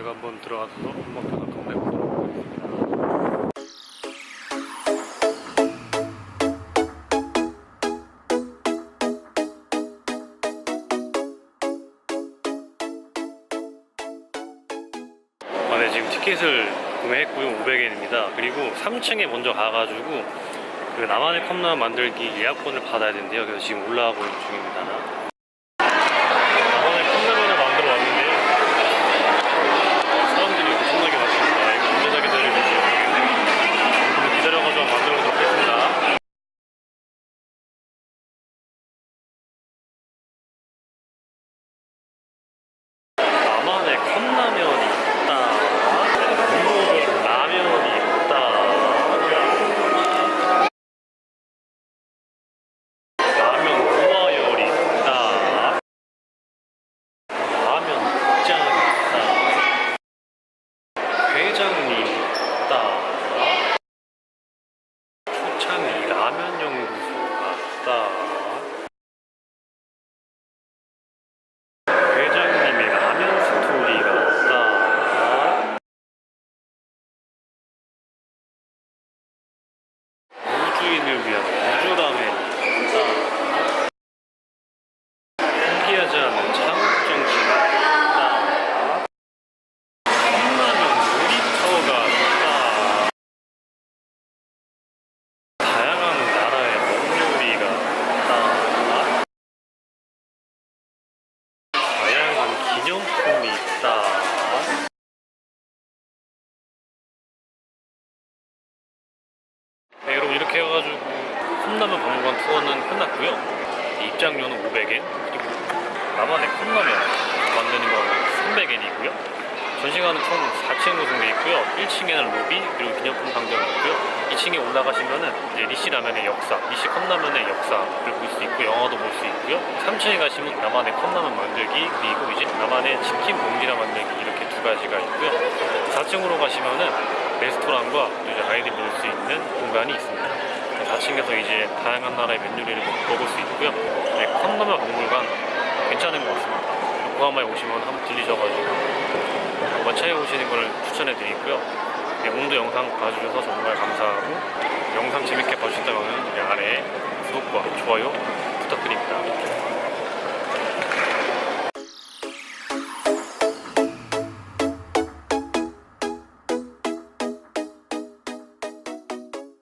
들어가서 한번 편을 건네보도록 하겠습니다. 아, 네, 지금 티켓을 구매했고요. 500엔입니다. 그리고 3층에 먼저 가가지고 그 나만의 컵라면 만들기 예약권을 받아야 된대요. 그래서 지금 올라가고 있는 중입니다. 나만의 컵라면을 만들어 왔는데요. 사람들이 엄청나게 많습니다. 이거 언제나 기다리고 있는데 좀 기다려가지고 만들어 보도록 하겠습니다. 나만의 컵라면 우주인을 위한 우주라면이 있다. 포기하지 않는 창업정신 있다. 컵라면 놀이터가 있다. 다양한 나라의 먹요리가 있다. 다양한 기념품이 있다. 네, 여러분 이렇게 해가지고 컵라면 박물관 투어는 끝났고요. 입장료는 500엔 그리고 나만의 컵라면 만드는 거는 300엔이고요. 전시관은 총 4층으로 구성되어 있고요. 1층에는 로비 그리고 기념품 상점이 있고요. 2층에 올라가시면은 이제 리시 라면의 역사, 리시 컵라면의 역사를 볼 수 있고 영화도 볼 수 있고요. 3층에 가시면 나만의 컵라면 만들기 그리고 이제 나만의 치킨 봉지라 만들기 이렇게 두 가지가 있고요. 4층으로 가시면은 레스토랑과 또 이제 아이들이 놀수 있는 공간이 있습니다. 4층에서 이제 다양한 나라의 메뉴를 먹을 수 있고요. 네, 컵라면 박물관 괜찮은 것 같습니다. 요코하마에 오시면 한번 들리셔가지고 한번 찾아오시는 걸 추천해 드리고요. 네, 오늘도 영상 봐주셔서 정말 감사하고 영상 재밌게 봐주셨다면 아래 구독과 좋아요